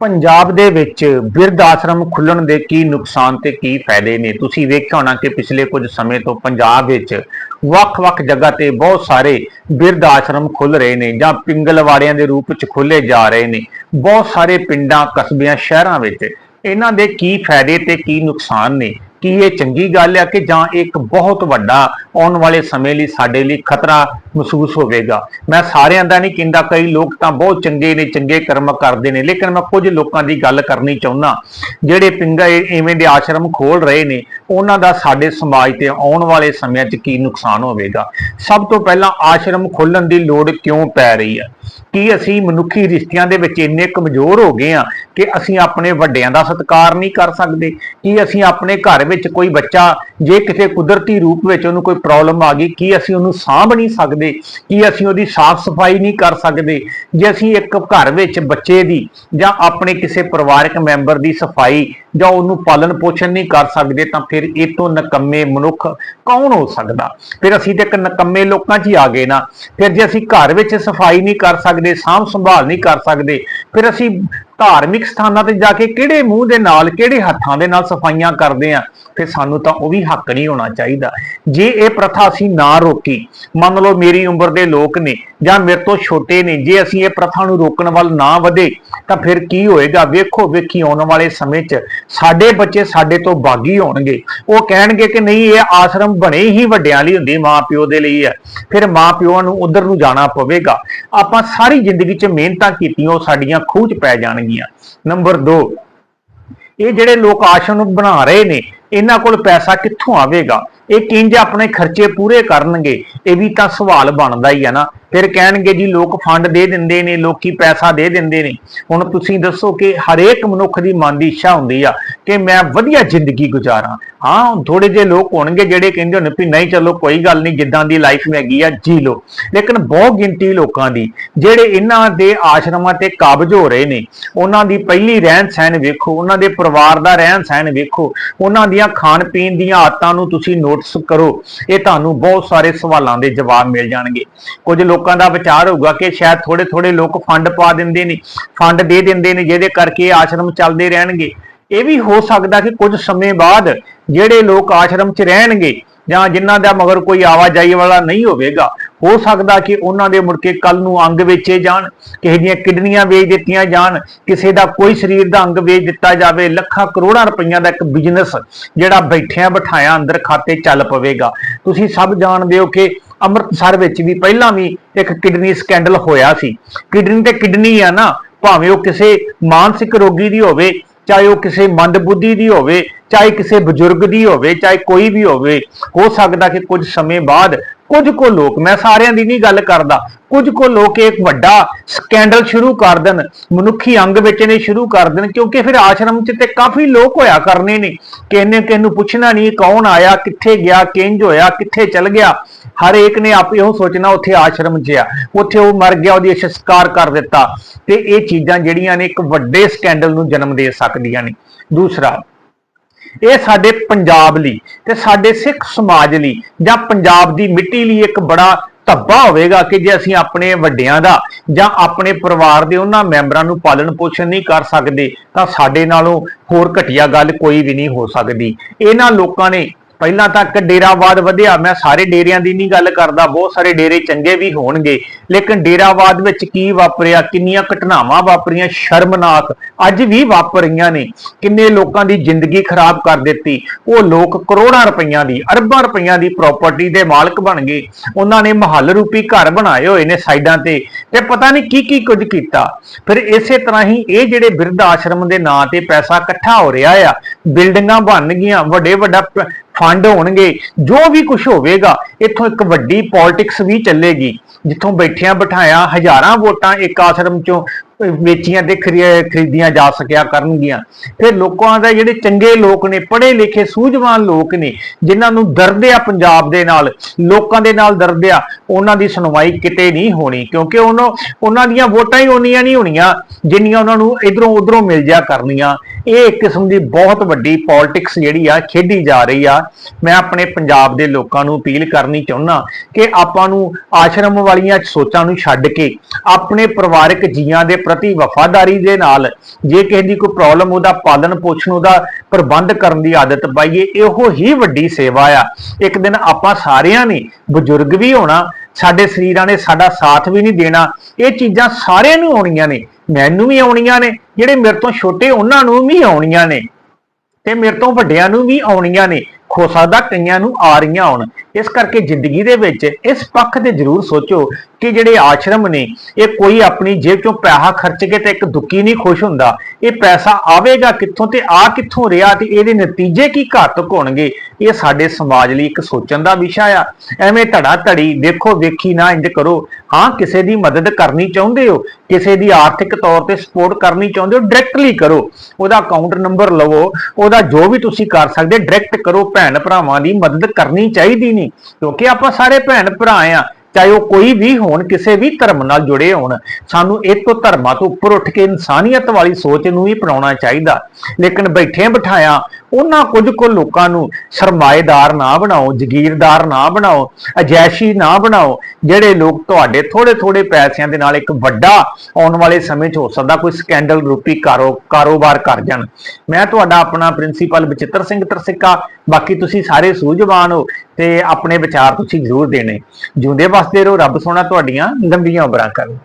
ਪੰਜਾਬ ਦੇ ਵਿੱਚ ਬਿਰਧ ਆਸ਼ਰਮ ਖੁੱਲਣ ਦੇ ਕੀ ਨੁਕਸਾਨ ਤੇ ਕੀ ਫਾਇਦੇ ਨੇ? ਤੁਸੀਂ ਵੇਖਿਆ ਹੋਣਾ ਕਿ ਪਿਛਲੇ ਕੁਝ ਸਮੇਂ ਤੋਂ ਪੰਜਾਬ ਵਿੱਚ ਵੱਖ-ਵੱਖ ਜਗ੍ਹਾ ਤੇ ਬਹੁਤ ਸਾਰੇ ਬਿਰਧ ਆਸ਼ਰਮ ਖੁੱਲ ਰਹੇ ਨੇ ਜਾਂ ਪਿੰਗਲਵਾੜਿਆਂ ਦੇ ਰੂਪ ਵਿੱਚ ਖੁੱਲੇ ਜਾ ਰਹੇ ਨੇ। ਬਹੁਤ ਸਾਰੇ ਪਿੰਡਾਂ, ਕਸਬਿਆਂ, ਸ਼ਹਿਰਾਂ ਵਿੱਚ ਇਹਨਾਂ ਦੇ ਕੀ ਫਾਇਦੇ ਤੇ ਕੀ ਨੁਕਸਾਨ ਨੇ? ਕੀ ਇਹ ਚੰਗੀ ਗੱਲ ਹੈ ਕਿ ਜਾਂ ਇੱਕ ਬਹੁਤ ਵੱਡਾ ਆਉਣ ਵਾਲੇ ਸਮੇਂ ਲਈ ਸਾਡੇ ਲਈ ਖਤਰਾ ਮਹਿਸੂਸ ਹੋਵੇਗਾ? ਮੈਂ ਸਾਰਿਆਂ ਦਾ ਨਹੀਂ ਕਹਿੰਦਾ, ਕਈ ਲੋਕ ਤਾਂ ਬਹੁਤ ਚੰਗੇ ਨੇ, ਚੰਗੇ ਕਰਮ ਕਰਦੇ ਨੇ, ਲੇਕਿਨ ਮੈਂ ਕੁਝ ਲੋਕਾਂ ਦੀ ਗੱਲ ਕਰਨੀ ਚਾਹੁੰਦਾ। ਜਿਹੜੇ ਪਿੰਗਾ ਇਹ- ਇਵੇਂ ਦੇ ਆਸ਼ਰਮ ਖੋਲ ਰਹੇ ਨੇ, ਉਹਨਾਂ ਦਾ ਸਾਡੇ ਸਮਾਜ ਤੇ ਆਉਣ ਵਾਲੇ ਸਮਿਆਂ 'ਚ ਕੀ ਨੁਕਸਾਨ ਹੋਵੇਗਾ? ਸਭ ਤੋਂ ਪਹਿਲਾਂ ਆਸ਼ਰਮ ਖੋਲਣ ਦੀ ਲੋੜ ਕਿਉਂ ਪੈ ਰਹੀ ਹੈ ਕੀ ਅਸੀਂ ਮਨੁੱਖੀ ਰਿਸ਼ਤਿਆਂ ਦੇ ਵਿੱਚ ਇੰਨੇ ਕਮਜ਼ੋਰ ਹੋ ਗਏ ਆ ਕਿ ਅਸੀਂ ਆਪਣੇ ਵੱਡਿਆਂ ਦਾ ਸਤਿਕਾਰ ਨਹੀਂ ਕਰ ਸਕਦੇ? ਕੀ ਅਸੀਂ ਆਪਣੇ ਘਰ ਵਿੱਚ ਕੋਈ ਬੱਚਾ ਜੇ ਕਿਸੇ ਕੁਦਰਤੀ ਰੂਪ ਵਿੱਚ ਉਹਨੂੰ ਕੋਈ ਪ੍ਰੋਬਲਮ ਆ ਗਈ, ਕੀ ਅਸੀਂ ਉਹਨੂੰ ਸਾਂਭ ਨਹੀਂ ਸਕਦੇ? ਕੀ ਅਸੀਂ ਉਹਦੀ ਸਾਫ਼ ਸਫ਼ਾਈ ਨਹੀਂ ਕਰ ਸਕਦੇ? ਜੇ ਅਸੀਂ ਇੱਕ ਘਰ ਵਿੱਚ ਬੱਚੇ ਦੀ ਜਾਂ ਆਪਣੇ ਕਿਸੇ ਪਰਿਵਾਰਕ ਮੈਂਬਰ ਦੀ ਸਫ਼ਾਈ ਜਾਂ ਉਹਨੂੰ ਪਾਲਣ ਪੋਸ਼ਣ ਨਹੀਂ ਕਰ ਸਕਦੇ, ਤਾਂ ਫਿਰ ਇਹ ਤੋਂ ਨਕੰਮੇ ਮਨੁੱਖ ਕੌਣ ਹੋ ਸਕਦਾ? ਫਿਰ ਅਸੀਂ ਤੇ ਇੱਕ ਨਕੰਮੇ ਲੋਕਾਂ 'ਚ ਹੀ ਆ ਗਏ ਨਾ। ਫਿਰ ਜੇ ਅਸੀਂ ਘਰ ਵਿੱਚ ਸਫ਼ਾਈ ਨਹੀਂ ਕਰ ਸਕਦੇ, ਸਾਂਭ ਸੰਭਾਲ ਨਹੀਂ ਕਰ ਸਕਦੇ, ਫਿਰ ਅਸੀਂ ਧਾਰਮਿਕ ਸਥਾਨਾਂ ਤੇ ਜਾ ਕੇ ਕਿਹੜੇ ਮੂੰਹ ਦੇ ਨਾਲ, ਕਿਹੜੇ ਹੱਥਾਂ ਦੇ ਨਾਲ ਸਫਾਈਆਂ ਕਰਦੇ ਆ ਤੇ ਸਾਨੂੰ ਤਾਂ ਉਹ ਵੀ ਹੱਕ ਨਹੀਂ ਹੋਣਾ ਚਾਹੀਦਾ। ਜੇ ਇਹ ਪ੍ਰਥਾ ਅਸੀਂ ਨਾ ਰੋਕੀ, ਮੰਨ ਲਓ ਮੇਰੀ ਉਮਰ ਦੇ ਲੋਕ ਨੇ ਜਾਂ ਮੇਰੇ ਤੋਂ ਛੋਟੇ ਨੇ, ਜੇ ਅਸੀਂ ਇਹ ਪ੍ਰਥਾ ਨੂੰ ਰੋਕਣ ਵੱਲ ਨਾ ਵਧੇ ਤਾਂ ਫਿਰ ਕੀ ਹੋਏਗਾ? ਵੇਖੋ, ਵੇਖੀ ਆਉਣ ਵਾਲੇ ਸਮੇਂ 'ਚ ਸਾਡੇ ਬੱਚੇ ਸਾਡੇ ਤੋਂ ਬਾਗੀ ਹੋਣਗੇ। ਉਹ ਕਹਿਣਗੇ ਕਿ ਨਹੀਂ, ਇਹ ਆਸ਼ਰਮ ਬਣੇ ਹੀ ਵੱਡਿਆਂ ਲਈ ਹੁੰਦੀ ਮਾਂ ਪਿਓ ਦੇ ਲਈ ਹੈ। ਫਿਰ ਮਾਂ ਪਿਓ ਨੂੰ ਉਧਰ ਨੂੰ ਜਾਣਾ ਪਵੇਗਾ। ਆਪਾਂ ਸਾਰੀ ਜ਼ਿੰਦਗੀ 'ਚ ਮਿਹਨਤਾਂ ਕੀਤੀਆਂ, ਉਹ ਸਾਡੀਆਂ ਖੂਹ 'ਚ ਪੈ ਜਾਣਗੀਆਂ। ਨੰਬਰ 2 ਇਹ ਜਿਹੜੇ ਲੋਕ ਆਸ਼ਰਮ ਬਣਾ ਰਹੇ ਨੇ, ਇਹਨਾਂ ਕੋਲ ਪੈਸਾ ਕਿੱਥੋਂ ਆਵੇਗਾ? ਇਹ ਕਿੰਜ ਆਪਣੇ ਖਰਚੇ ਪੂਰੇ ਕਰਨਗੇ, ਇਹ ਵੀ ਤਾਂ ਸਵਾਲ ਬਣਦਾ ਹੀ ਹੈ ਨਾ। ਫਿਰ ਕਹਿਣਗੇ ਜੀ, ਲੋਕ ਫੰਡ ਦੇ ਦਿੰਦੇ ਨੇ, ਲੋਕੀ ਪੈਸਾ ਦੇ ਦਿੰਦੇ ਨੇ। ਹੁਣ ਤੁਸੀਂ ਦੱਸੋ ਕਿ ਹਰੇਕ ਮਨੁੱਖ ਦੀ ਮਨ ਦੀ ਇੱਛਾ ਹੁੰਦੀ ਆ ਕਿ ਮੈਂ ਵਧੀਆ ਜ਼ਿੰਦਗੀ ਗੁਜ਼ਾਰਾਂ। ਹਾਂ ਥੋੜੇ ਜਿਹੇ ਲੋਕ ਹੋਣਗੇ ਜਿਹੜੇ ਕਹਿੰਦੇ ਹੋਣ ਵੀ ਨਹੀਂ ਚਲੋ, ਕੋਈ ਗੱਲ ਨਹੀਂ, ਜਿੱਦਾਂ ਦੀ ਲਾਈਫ ਹੈਗੀ ਆ, ਜੀ ਲੋ ਲੇਕਿਨ ਬਹੁਤ ਗਿਣਤੀ ਲੋਕਾਂ ਦੀ, ਜਿਹੜੇ ਇਹਨਾਂ ਦੇ ਆਸ਼ਰਮਾਂ ਤੇ ਕਾਬਜ ਹੋ ਰਹੇ ਨੇ, ਉਹਨਾਂ ਦੀ ਪਹਿਲੀ ਰਹਿਣ ਸਹਿਣ ਵੇਖੋ, ਉਹਨਾਂ ਦੇ ਪਰਿਵਾਰ ਦਾ ਰਹਿਣ ਸਹਿਣ ਵੇਖੋ, ਉਹਨਾਂ ਦੀਆਂ ਖਾਣ ਪੀਣ ਦੀਆਂ ਆਦਤਾਂ ਨੂੰ ਤੁਸੀਂ ਨੋਟ ਨੋਟਿਸ ਕਰੋ। ਇਹ ਤੁਹਾਨੂੰ ਬਹੁਤ ਸਾਰੇ ਸਵਾਲਾਂ ਦੇ ਜਵਾਬ ਮਿਲ ਜਾਣਗੇ। ਕੁਝ ਲੋਕਾਂ ਦਾ ਵਿਚਾਰ ਹੋਊਗਾ ਕਿ ਸ਼ਾਇਦ ਥੋੜੇ ਥੋੜੇ ਲੋਕ ਫੰਡ ਪਾ ਦਿੰਦੇ ਨੇ, ਫੰਡ ਦੇ ਦਿੰਦੇ ਨੇ, ਜਿਹਦੇ ਕਰਕੇ ਆਸ਼ਰਮ ਚੱਲਦੇ ਰਹਿਣਗੇ। ਇਹ ਵੀ ਹੋ ਸਕਦਾ ਕਿ ਕੁਝ ਸਮੇਂ ਬਾਅਦ ਜਿਹੜੇ ਲੋਕ ਆਸ਼ਰਮ 'ਚ ਰਹਿਣਗੇ ਜਾਂ ਜਿਨ੍ਹਾਂ ਦਾ ਮਗਰ ਕੋਈ ਆਵਾਜਾਈ ਵਾਲਾ ਨਹੀਂ ਹੋਵੇਗਾ ਹੋ ਸਕਦਾ ਕਿ ਉਹਨਾਂ ਦੇ ਮੁੜ ਕੇ ਕੱਲ ਨੂੰ ਅੰਗ ਵੇਚੇ ਜਾਣ, ਕਿਸੇ ਦੀਆਂ ਕਿਡਨੀਆਂ ਵੇਚ ਦਿੱਤੀਆਂ ਜਾਣ, ਕਿਸੇ ਦਾ ਕੋਈ ਸਰੀਰ ਦਾ ਅੰਗ ਵੇਚ ਦਿੱਤਾ ਜਾਵੇ, ਲੱਖਾਂ ਕਰੋੜਾਂ ਰੁਪਈਆਂ ਦਾ ਇੱਕ ਬਿਜ਼ਨਸ ਜਿਹੜਾ ਬੈਠਿਆਂ ਬਿਠਾਇਆ ਅੰਦਰ ਖਾਤੇ ਚੱਲ ਪਵੇਗਾ। ਤੁਸੀਂ ਸਭ ਜਾਣਦੇ ਹੋ ਕਿ ਅੰਮ੍ਰਿਤਸਰ ਵਿੱਚ ਵੀ ਪਹਿਲਾਂ ਵੀ ਇੱਕ ਕਿਡਨੀ ਸਕੈਂਡਲ ਹੋਇਆ ਸੀ। ਕਿਡਨੀ ਤੇ ਕਿਡਨੀ ਆ ਨਾ, ਭਾਵੇਂ ਉਹ ਕਿਸੇ ਮਾਨਸਿਕ ਰੋਗੀ ਦੀ ਹੋਵੇ, ਚਾਹੇ ਉਹ ਕਿਸੇ ਮੰਦਬੁੱਧੀ ਦੀ ਹੋਵੇ, ਚਾਹੇ ਕਿਸੇ ਬਜ਼ੁਰਗ ਦੀ ਹੋਵੇ, ਚਾਹੇ ਕੋਈ ਵੀ ਹੋਵੇ, ਹੋ ਸਕਦਾ ਕਿ ਕੁਝ ਸਮੇਂ ਬਾਅਦ ਕੁਝ ਕੋ ਲੋਕ, ਮੈਂ ਸਾਰਿਆਂ ਦੀ ਨਹੀਂ ਗੱਲ ਕਰਦਾ, ਕੁਝ ਕੋ ਲੋਕ ਇੱਕ ਵੱਡਾ ਸਕੈਂਡਲ ਸ਼ੁਰੂ ਕਰ ਦੇਣ, ਮਨੁੱਖੀ ਅੰਗ ਵੇਚਣੇ ਸ਼ੁਰੂ ਕਰ ਦੇਣ, ਕਿਉਂਕਿ ਫਿਰ ਆਸ਼ਰਮ 'ਚ ਤੇ ਕਾਫੀ ਲੋਕ ਹੋਇਆ ਕਰਨੇ ਨੇ ਕਿਹਨੇ ਕਿਸ ਨੂੰ ਪੁੱਛਣਾ ਨਹੀਂ ਕੌਣ ਆਇਆ, ਕਿੱਥੇ ਗਿਆ, ਕਿੰਜ ਹੋਇਆ, ਕਿੱਥੇ ਚਲ ਗਿਆ, ਹਰ ਇੱਕ ਨੇ ਆਪ ਇਹੋ ਸੋਚਣਾ ਉੱਥੇ ਆਸ਼ਰਮ 'ਚ ਆ, ਉੱਥੇ ਉਹ ਮਰ ਗਿਆ, ਉਹਦੀ ਸੰਸਕਾਰ ਕਰ ਦਿੱਤਾ, ਤੇ ਇਹ ਚੀਜ਼ਾਂ ਜਿਹੜੀਆਂ ਨੇ ਇੱਕ ਵੱਡੇ ਸਕੈਂਡਲ ਨੂੰ ਜਨਮ ਦੇ ਸਕਦੀਆਂ ਨੇ। ਦੂਸਰਾ ਇਹ ਸਾਡੇ ਪੰਜਾਬ ਲਈ ਤੇ ਸਾਡੇ ਸਿੱਖ ਸਮਾਜ ਲਈ ਜਾਂ ਪੰਜਾਬ ਦੀ ਮਿੱਟੀ ਲਈ ਇੱਕ ਬੜਾ ਧੱਬਾ ਹੋਵੇਗਾ ਕਿ ਜੇ ਅਸੀਂ ਆਪਣੇ ਵੱਡਿਆਂ ਦਾ ਜਾਂ ਆਪਣੇ ਪਰਿਵਾਰ ਦੇ ਉਹਨਾਂ ਮੈਂਬਰਾਂ ਨੂੰ ਪਾਲਣ ਪੋਸ਼ਣ ਨਹੀਂ ਕਰ ਸਕਦੇ ਤਾਂ ਸਾਡੇ ਨਾਲੋਂ ਹੋਰ ਘਟੀਆ ਗੱਲ ਕੋਈ ਵੀ ਨਹੀਂ ਹੋ ਸਕਦੀ। ਇਹਨਾਂ ਲੋਕਾਂ ਨੇ ਪਹਿਲਾਂ ਤੱਕ ਡੇਰਾਵਾਦ ਵਧਿਆ। ਮੈਂ ਸਾਰੇ ਡੇਰਿਆਂ ਦੀ ਨਹੀਂ ਗੱਲ ਕਰਦਾ, ਬਹੁਤ ਸਾਰੇ ਡੇਰੇ ਚੰਗੇ ਵੀ ਹੋਣਗੇ। ਲੇਕਿਨ ਡੇਰਾਵਾਦ ਵਿੱਚ ਕੀ ਵਾਪਰਿਆ? ਕਿੰਨੀਆਂ ਘਟਨਾਵਾਂ ਵਾਪਰੀਆਂ? ਸ਼ਰਮਨਾਕ। ਅੱਜ ਵੀ ਵਾਪਰ ਰਹੀਆਂ ਨੇ। ਕਿੰਨੇ ਲੋਕਾਂ ਦੀ ਜ਼ਿੰਦਗੀ ਖਰਾਬ ਕਰ ਦਿੱਤੀ। ਉਹ ਲੋਕ ਕਰੋੜਾਂ ਰੁਪਈਆਂ ਦੀ, ਅਰਬਾਂ ਰੁਪਈਆਂ ਦੀ ਪ੍ਰਾਪਰਟੀ ਦੇ ਮਾਲਕ ਬਣ ਗਏ। ਉਹਨਾਂ ਨੇ ਮਹੱਲ ਰੂਪੀ ਘਰ ਬਣਾਏ ਹੋਏ ਨੇ ਸਾਈਡਾਂ ਤੇ। ਤੇ ਪਤਾ ਨਹੀਂ ਕੀ ਕੀ ਕੁਝ ਕੀਤਾ। ਫਿਰ ਇਸੇ ਤਰ੍ਹਾਂ ਹੀ ਇਹ ਜਿਹੜੇ ਬਿਰਧ ਆਸ਼ਰਮ ਦੇ ਨਾਂ ਤੇ ਪੈਸਾ ਇਕੱਠਾ ਹੋ ਰਿਹਾ ਆ, ਬਿਲਡਿੰਗਾਂ ਬਣ ਗਈਆਂ ਵੱਡੇ ਵੱਡਾ ਫੰਡ ਹੋਣਗੇ, ਜੋ ਵੀ ਕੁਝ ਹੋਵੇਗਾ, ਇੱਥੋਂ ਇੱਕ ਵੱਡੀ ਪੋਲਿਟਿਕਸ ਵੀ ਚੱਲੇਗੀ, ਜਿੱਥੋਂ ਬੈਠਿਆਂ ਬਿਠਾਇਆ ਹਜ਼ਾਰਾਂ ਵੋਟਾਂ ਇੱਕ ਆਸ਼ਰਮ ਚੋਂ ਵੇਚੀਆਂ ਤੇ ਖਰੀ- ਖਰੀਦੀਆਂ ਜਾ ਸਕਿਆ ਕਰਨਗੀਆਂ। ਫਿਰ ਲੋਕਾਂ ਦਾ ਜਿਹੜੇ ਚੰਗੇ ਲੋਕ ਨੇ, ਪੜ੍ਹੇ ਲਿਖੇ, ਸੂਝਵਾਨ ਲੋਕ ਨੇ, ਜਿਨ੍ਹਾਂ ਨੂੰ ਦਰਦ ਆ ਪੰਜਾਬ ਦੇ ਨਾਲ, ਲੋਕਾਂ ਦੇ ਨਾਲ ਦਰਦ ਆ, ਉਹਨਾਂ ਦੀ ਸੁਣਵਾਈ ਕਿਤੇ ਨਹੀਂ ਹੋਣੀ, ਕਿਉਂਕਿ ਉਹਨਾਂ ਉਹਨਾਂ ਦੀਆਂ ਵੋਟਾਂ ਹੀ ਉਨੀਆਂ ਨਹੀਂ ਹੋਣੀਆਂ, ਜਿੰਨੀਆਂ ਉਹਨਾਂ ਨੂੰ ਇਧਰੋਂ ਉਧਰੋਂ ਮਿਲ ਜਾ ਕਰਨੀਆਂ। ਇਹ ਇੱਕ ਕਿਸਮ ਦੀ ਬਹੁਤ ਵੱਡੀ ਪੋਲਿਟਿਕਸ ਜਿਹੜੀ ਆ, ਖੇਡੀ ਜਾ ਰਹੀ ਆ। ਮੈਂ ਆਪਣੇ ਪੰਜਾਬ ਦੇ ਲੋਕਾਂ ਨੂੰ ਅਪੀਲ ਕਰਨੀ ਚਾਹੁੰਦਾ ਕਿ ਆਪਾਂ ਨੂੰ ਆਸ਼ਰਮ ਵਾਲੀਆਂ ਸੋਚਾਂ ਨੂੰ ਛੱਡ ਕੇ, ਆਪਣੇ ਪਰਿਵਾਰਕ ਜੀਆਂ ਦੇ ਪ੍ਰਤੀ ਵਫਾਦਾਰੀ ਦੇ ਨਾਲ ਜੇ ਕਿਸੇ ਦੀ ਕੋਈ ਪ੍ਰੋਬਲਮ ਉਹਦਾ ਪਾਲਣ ਪੋਸ਼ਣ ਉਹਦਾ ਪ੍ਰਬੰਧ ਕਰਨ ਦੀ ਆਦਤ ਪਾਈਏ, ਇਹੋ ਹੀ ਵੱਡੀ ਸੇਵਾ ਆ। ਇੱਕ ਦਿਨ ਆਪਾਂ ਸਾਰਿਆਂ ਨੇ, ਬਜ਼ੁਰਗ ਵੀ ਹੋਣਾ, ਸਾਡੇ ਸਰੀਰਾਂ ਨੇ ਸਾਡਾ ਸਾਥ ਵੀ ਨਹੀਂ ਦੇਣਾ, ਇਹ ਚੀਜ਼ਾਂ ਸਾਰਿਆਂ ਨੂੰ ਆਉਣੀਆਂ ਨੇ, ਮੈਨੂੰ ਵੀ ਆਉਣੀਆਂ ਨੇ, ਜਿਹੜੇ ਮੇਰੇ ਤੋਂ ਛੋਟੇ ਉਹਨਾਂ ਨੂੰ ਵੀ ਆਉਣੀਆਂ ਨੇ, ਤੇ ਮੇਰੇ ਤੋਂ ਵੱਡਿਆਂ ਨੂੰ ਵੀ ਆਉਣੀਆਂ ਨੇ। ਹੋ ਸਕਦਾ ਕਈਆਂ ਨੂੰ ਆ ਰਹੀਆਂ ਹੋਣ। ਇਸ ਕਰਕੇ ਜ਼ਿੰਦਗੀ ਦੇ ਵਿੱਚ ਇਸ ਪੱਖ ਤੇ ਜ਼ਰੂਰ ਸੋਚੋ ਕਿ ਜਿਹੜੇ ਆਸ਼ਰਮ ਨੇ, ਇਹ ਕੋਈ ਆਪਣੀ ਜੇਬ ਚੋਂ ਪੈਸਾ ਖਰਚ ਕੇ ਤੇ ਇੱਕ ਦੁੱਕੀ ਨਹੀਂ ਖੁਸ਼ ਹੁੰਦਾ। ਇਹ ਪੈਸਾ ਆਵੇਗਾ ਕਿੱਥੋਂ ਤੇ ਆ ਕਿੱਥੋਂ ਰਿਹਾ ਤੇ ਇਹਦੇ ਨਤੀਜੇ ਕੀ ਘਾਤਕ ਹੋਣਗੇ? ਇਹ ਸਾਡੇ ਸਮਾਜ ਲਈ ਇੱਕ ਸੋਚਣ ਦਾ ਵਿਸ਼ਾ ਆ। ਐਵੇਂ ਧੜਾ ਧੜੀ ਦੇਖੋ, ਵੇਖੀ ਨਾ ਇੰਜ ਕਰੋ। ਹਾਂ, ਕਿਸੇ ਦੀ ਮਦਦ ਕਰਨੀ ਚਾਹੁੰਦੇ ਹੋ, ਕਿਸੇ ਦੀ ਆਰਥਿਕ ਤੌਰ ਤੇ ਸਪੋਰਟ ਕਰਨੀ ਚਾਹੁੰਦੇ ਹੋ ਡਾਇਰੈਕਟਲੀ ਕਰੋ। ਉਹਦਾ ਅਕਾਊਂਟ ਨੰਬਰ ਲਵੋ, ਉਹਦਾ ਜੋ ਵੀ ਤੁਸੀਂ ਕਰ ਸਕਦੇ ਡਾਇਰੈਕਟ ਕਰੋ। ਭੈਣ ਭਰਾਵਾਂ ਦੀ ਮਦਦ ਕਰਨੀ ਚਾਹੀਦੀ ਨਹੀਂ, ਕਿਉਂਕਿ ਆਪਾਂ ਸਾਰੇ ਭੈਣ ਭਰਾ ਆ। ਚਾਹੇ ਉਹ ਕੋਈ ਵੀ ਹੋਣ, ਕਿਸੇ ਵੀ ਧਰਮ ਨਾਲ ਜੁੜੇ ਹੋਣ, ਸਾਨੂੰ ਇਹ ਤੋਂ ਧਰਮਾਂ ਤੋਂ ਉੱਪਰ ਉੱਠ ਕੇ ਇਨਸਾਨੀਅਤ ਵਾਲੀ ਸੋਚ ਨੂੰ ਵੀ ਅਪਣਾਉਣਾ ਚਾਹੀਦਾ। ਲੇਕਿਨ ਬੈਠੇ ਬਿਠਾਇਆ ਉਹਨਾਂ ਕੁਝ ਕੁ ਲੋਕਾਂ ਨੂੰ ਸਰਮਾਏਦਾਰ ਨਾ ਬਣਾਓ, ਜ਼ਗੀਰਦਾਰ ਨਾ ਬਣਾਓ, ਅਜੈਸ਼ੀ ਨਾ ਬਣਾਓ, ਜਿਹੜੇ ਲੋਕ ਤੁਹਾਡੇ ਥੋੜੇ ਥੋੜੇ ਪੈਸਿਆਂ ਦੇ ਨਾਲ ਇੱਕ ਵੱਡਾ ਆਉਣ ਵਾਲੇ ਸਮੇਂ 'ਚ ਹੋ ਸਕਦਾ, ਕੋਈ ਸਕੈਂਡਲ ਰੂਪੀ ਕਾਰੋ, ਕਾਰੋਬਾਰ ਕਰ ਜਾਣ। ਮੈਂ ਤੁਹਾਡਾ ਆਪਣਾ ਪ੍ਰਿੰਸੀਪਲ ਬਚਿੱਤਰ ਸਿੰਘ ਤਰਸਿੱਕਾ, ਬਾਕੀ ਤੁਸੀਂ ਸਾਰੇ ਸੂਝਵਾਨ ਹੋ ਤੇ ਆਪਣੇ ਵਿਚਾਰ ਤੁਸੀਂ ਜ਼ਰੂਰ ਦੇਣੇ। ਜਿਉਂਦੇ ਵਸਦੇ ਰਹੋ, ਰੱਬ ਸੋਹਣਾ ਤੁਹਾਡੀਆਂ ਲੰਬੀਆਂ ਉਮਰਾਂ ਕਰੇ।